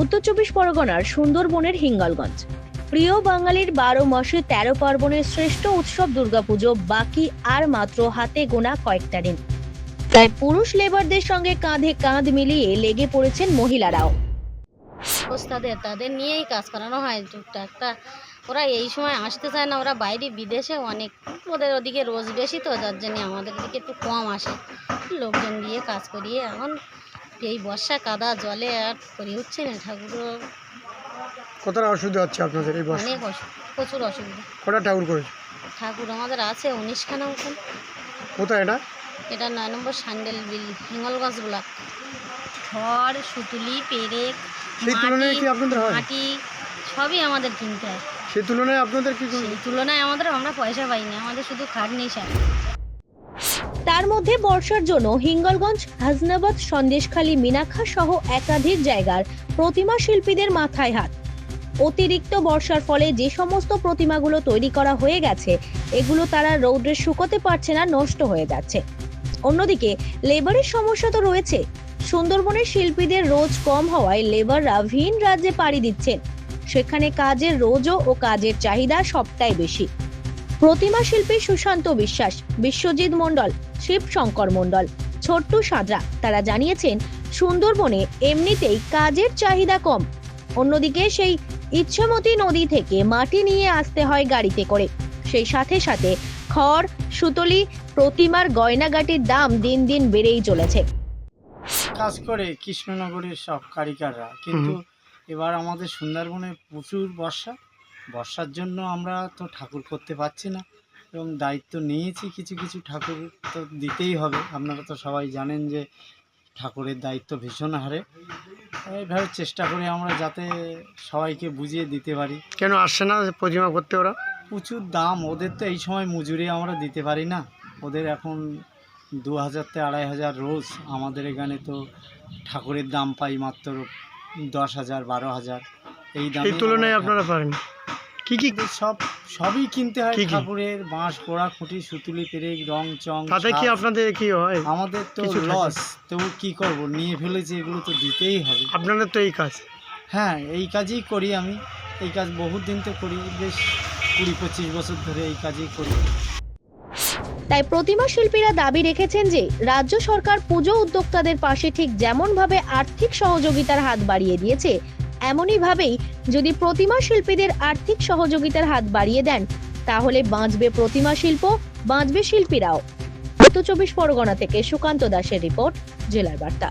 উত্তর চব্বিশ পরগনার সুন্দরবনের হিঙ্গলগঞ্জ। প্রিয় বাঙালির বারো মাসে তেরো পার্বণের শ্রেষ্ঠ উৎসব দুর্গাপুজো, বাকি আর মাত্র হাতে গোনা কয়েকটা দিন। তাই পুরুষ লেবারদের সঙ্গে কাঁধে কাঁধ মিলিয়ে লেগে পড়েছেন মহিলারাও। ওস্তাদের তাদের নিয়েই কাজ করানো হয় টুকটাক। তা ওরা এই সময় আসতে চায় না, ওরা বাইরে বিদেশে অনেক। ওদের ওদিকে রোজ বেশি তো, যার জন্য আমাদের দিকে একটু কম আসে। লোকজন দিয়ে কাজ করিয়ে এখন এই বর্ষা কাদা জলে আর করি হচ্ছে না ঠাকুরও। কতটা অসুবিধা হচ্ছে আপনাদের এই বর্ষা? অনেক অসু- প্রচুর অসুবিধা। কটা ঠাকুর করেছে? ঠাকুর আমাদের আছে উনিশখানা মতন। কোথায় এটা? এটা নয় নম্বর স্যান্ডেল বিল হিঙ্গলগঞ্জ ব্লক। খড় সুতুলি পেরেক সেই তুলনায় কি আপনাদের হয়? মাটি সবই আমাদের কিনতে হয়। সেই তুলনায় আপনাদের কি সেই তুলনায় আমাদের আমরা পয়সা পাইনি আমাদের শুধু খাটনি সার তার মধ্যে বর্ষার জন্য হিঙ্গলগঞ্জ হাজনাবাদ সন্দেশখালী মিনাখা সহ একাধিক জায়গার প্রতিমা শিল্পীদের মাথায় হাত। অতিরিক্ত বর্ষার ফলে যে সমস্ত প্রতিমাগুলো তৈরি করা হয়ে গেছে, এগুলো তারা রৌদ্রে শুকোতে পারছে না, নষ্ট হয়ে যাচ্ছে। অন্যদিকে, লেবারের সমস্যা তো রয়েছে। সুন্দরবনের শিল্পীদের রোজ কম হওয়ায় লেবাররা ভিন রাজ্যে পাড়ি দিচ্ছেন। সেখানে কাজের রোজও ও কাজের চাহিদা সবটাই বেশি। প্রতিমা শিল্পী সুশান্ত বিশ্বাস বিশ্বজিৎ মণ্ডল শিব শঙ্কর মণ্ডল ছোট্টু সাঁতরা। তারা জানিয়েছেন সুন্দরবনে এমনিতেই কাজের চাহিদা কম। অন্যদিকে সেই ইচ্ছামতি নদী থেকে মাটি নিয়ে আসতে হয় গাড়িতে করে। সেই সাথে সাথে খড় সুতলি প্রতিমার গয়নাগাটির দাম দিন দিন বেড়েই চলেছে। কাজ করে কৃষ্ণনগরের সব কারিগররা। কিন্তু এবার আমাদের সুন্দরবনে প্রচুর বর্ষা। বর্ষার জন্য আমরা তো ঠাকুর করতে পারছি না এবং দায়িত্ব নিয়েছি কিছু কিছু ঠাকুর তো দিতেই হবে। আপনারা তো সবাই জানেন যে ঠাকুরের দায়িত্ব ভীষণ হারে। এইভাবে চেষ্টা করি আমরা যাতে সবাইকে বুঝিয়ে দিতে পারি। কেন আসছে না প্রতিমা করতে ওরা? প্রচুর দাম ওদের তো এই সময় মজুরি আমরা দিতে পারি না। ওদের এখন দু হাজার থেকে আড়াই হাজার রোজ আমাদের এখানে তো ঠাকুরের দাম পাই মাত্র দশ হাজার বারো হাজার। এই দাম তুলনায় আপনারা পারেন কি কি? সব সবই কিনতে হয়? ঠাকুরের বাঁশ পোড়া খুঁটি সুতুলি পেরেক রং চং তাতে কি আপনাদের কি হয়? আমাদের তো লস। তবু কি করব? নিয়ে ফেলেছি এগুলো তো দিতেই হবে। আপনাদের তো এই কাজ। হ্যাঁ এই কাজই করি আমি। এই কাজ বহুত দিন তো করি বেশ কুড়ি পঁচিশ বছর ধরে এই কাজই করি। তাই প্রতিমা শিল্পীরা দাবি রেখেছেন যে রাজ্য সরকার পুজো উদ্যোক্তাদের পাশে ঠিক যেমন ভাবে আর্থিক সহযোগিতার হাত বাড়িয়ে দিয়েছে এমনইভাবেই যদি প্রতিমা শিল্পীদের আর্থিক সহযোগিতার হাত বাড়িয়ে দেন, তাহলে বাঁচবে প্রতিমা শিল্প, বাঁচবে শিল্পীরাও। উত্তর চব্বিশ পরগনা থেকে সুকান্ত দাসের রিপোর্ট, জেলার বার্তা।